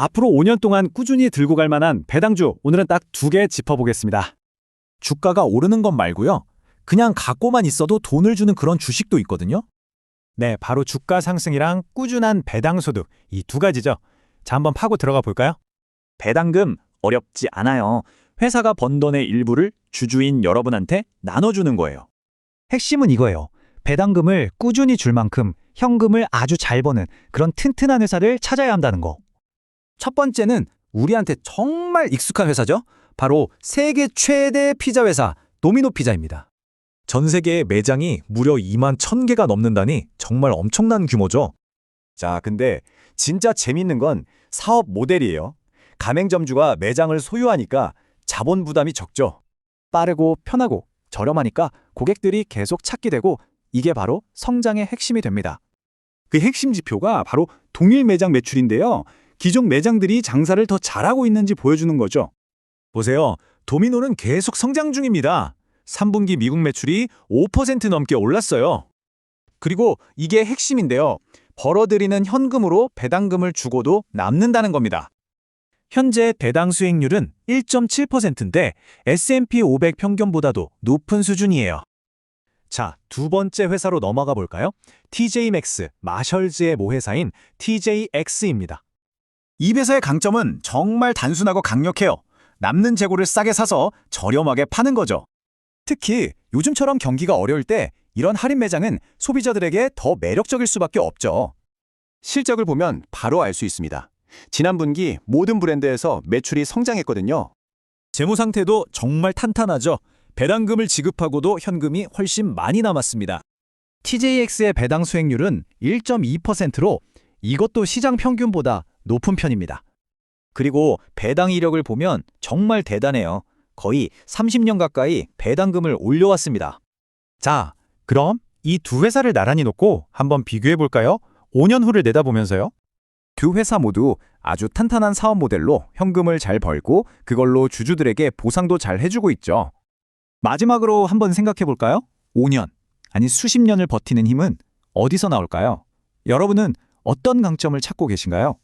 앞으로 5년 동안 꾸준히 들고 갈 만한 배당주 오늘은 딱 두 개 짚어보겠습니다. 주가가 오르는 것 말고요. 그냥 갖고만 있어도 돈을 주는 그런 주식도 있거든요. 네, 바로 주가 상승이랑 꾸준한 배당 소득 이 두 가지죠. 자, 한번 파고 들어가 볼까요? 배당금 어렵지 않아요. 회사가 번 돈의 일부를 주주인 여러분한테 나눠주는 거예요. 핵심은 이거예요. 배당금을 꾸준히 줄 만큼 현금을 아주 잘 버는 그런 튼튼한 회사를 찾아야 한다는 거. 첫 번째는 우리한테 정말 익숙한 회사죠. 바로 세계 최대 피자 회사 도미노 피자입니다. 전 세계의 매장이 무려 2만 1000개가 넘는다니 정말 엄청난 규모죠. 자, 근데 진짜 재밌는 건 사업 모델이에요. 가맹점주가 매장을 소유하니까 자본 부담이 적죠. 빠르고 편하고 저렴하니까 고객들이 계속 찾게 되고 이게 바로 성장의 핵심이 됩니다. 그 핵심 지표가 바로 동일 매장 매출인데요. 기존 매장들이 장사를 더 잘하고 있는지 보여주는 거죠. 보세요. 도미노는 계속 성장 중입니다. 3분기 미국 매출이 5% 넘게 올랐어요. 그리고 이게 핵심인데요. 벌어들이는 현금으로 배당금을 주고도 남는다는 겁니다. 현재 배당 수익률은 1.7%인데 S&P 500 평균보다도 높은 수준이에요. 자, 두 번째 회사로 넘어가 볼까요? TJ맥스, 마셜즈의 모회사인 TJX입니다. 이 회사의 강점은 정말 단순하고 강력해요. 남는 재고를 싸게 사서 저렴하게 파는 거죠. 특히 요즘처럼 경기가 어려울 때 이런 할인 매장은 소비자들에게 더 매력적일 수밖에 없죠. 실적을 보면 바로 알 수 있습니다. 지난 분기 모든 브랜드에서 매출이 성장했거든요. 재무 상태도 정말 탄탄하죠. 배당금을 지급하고도 현금이 훨씬 많이 남았습니다. TJX의 배당 수익률은 1.2%로 이것도 시장 평균보다 높은 편입니다. 그리고 배당 이력을 보면 정말 대단해요. 거의 30년 가까이 배당금을 올려왔습니다. 자, 그럼 이 두 회사를 나란히 놓고 한번 비교해 볼까요? 5년 후를 내다보면서요. 두 회사 모두 아주 탄탄한 사업 모델로 현금을 잘 벌고 그걸로 주주들에게 보상도 잘 해주고 있죠. 마지막으로 한번 생각해 볼까요? 5년, 아니 수십 년을 버티는 힘은 어디서 나올까요? 여러분은 어떤 강점을 찾고 계신가요?